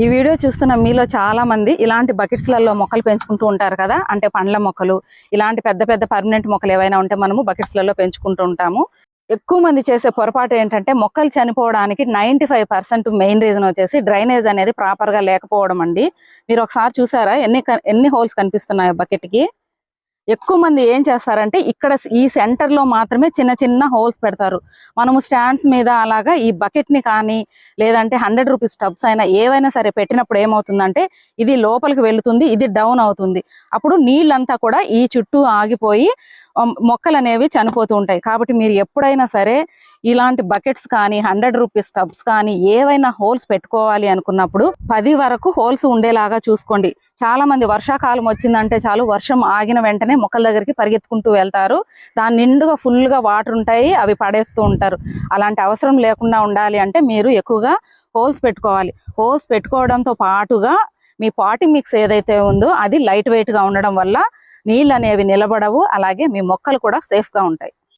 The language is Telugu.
ఈ వీడియో చూస్తున్న మీలో చాలా మంది ఇలాంటి బకెట్స్లలో మొక్కలు పెంచుకుంటూ ఉంటారు కదా? అంటే పండ్ల మొక్కలు ఇలాంటి పెద్ద పెద్ద పర్మనెంట్ మొక్కలు ఏవైనా ఉంటే మనము బకెట్స్లలో పెంచుకుంటూ ఉంటాము. ఎక్కువ మంది చేసే పొరపాటు ఏంటంటే మొక్కలు చనిపోవడానికి ninety five percent main reason వచ్చేసి డ్రైనేజ్ అనేది ప్రాపర్గా లేకపోవడం అండి. మీరు ఒకసారి చూసారా? ఎన్ని ఎన్ని హోల్స్ కనిపిస్తున్నాయి బకెట్కి ఎక్కువ మంది ఏం చేస్తారంటే ఇక్కడ ఈ సెంటర్లో మాత్రమే చిన్న చిన్న హోల్స్ పెడతారు. మనము స్టాండ్స్ మీద అలాగా ఈ బకెట్ని కానీ లేదంటే హండ్రెడ్ రూపీస్ టబ్స్ అయినా ఏవైనా సరే పెట్టినప్పుడు ఏమవుతుందంటే ఇది లోపలికి వెళుతుంది ఇది డౌన్ అవుతుంది. అప్పుడు నీళ్ళంతా కూడా ఈ చుట్టూ ఆగిపోయి మొక్కలు అనేవి చనిపోతూ ఉంటాయి. కాబట్టి మీరు ఎప్పుడైనా సరే ఇలాంటి బకెట్స్ కానీ హండ్రెడ్ రూపీస్ టబ్స్ కానీ ఏవైనా హోల్స్ పెట్టుకోవాలి అనుకున్నప్పుడు పది వరకు హోల్స్ ఉండేలాగా చూసుకోండి. చాలా మంది వర్షాకాలం వచ్చిందంటే చాలు వర్షం ఆగిన వెంటనే మొక్కల దగ్గరికి పరిగెత్తుకుంటూ వెళ్తారు. దాని నిండుగా ఫుల్గా వాటర్ ఉంటాయి అవి పడేస్తూ ఉంటారు. అలాంటి అవసరం లేకుండా ఉండాలి అంటే మీరు ఎక్కువగా హోల్స్ పెట్టుకోవాలి. హోల్స్ పెట్టుకోవడంతో పాటుగా మీ పాటి మిక్స్ ఏదైతే ఉందో అది లైట్ వెయిట్గా ఉండడం వల్ల నీళ్ళు అనేవి నిలబడవు అలాగే మీ మొక్కలు కూడా సేఫ్గా ఉంటాయి.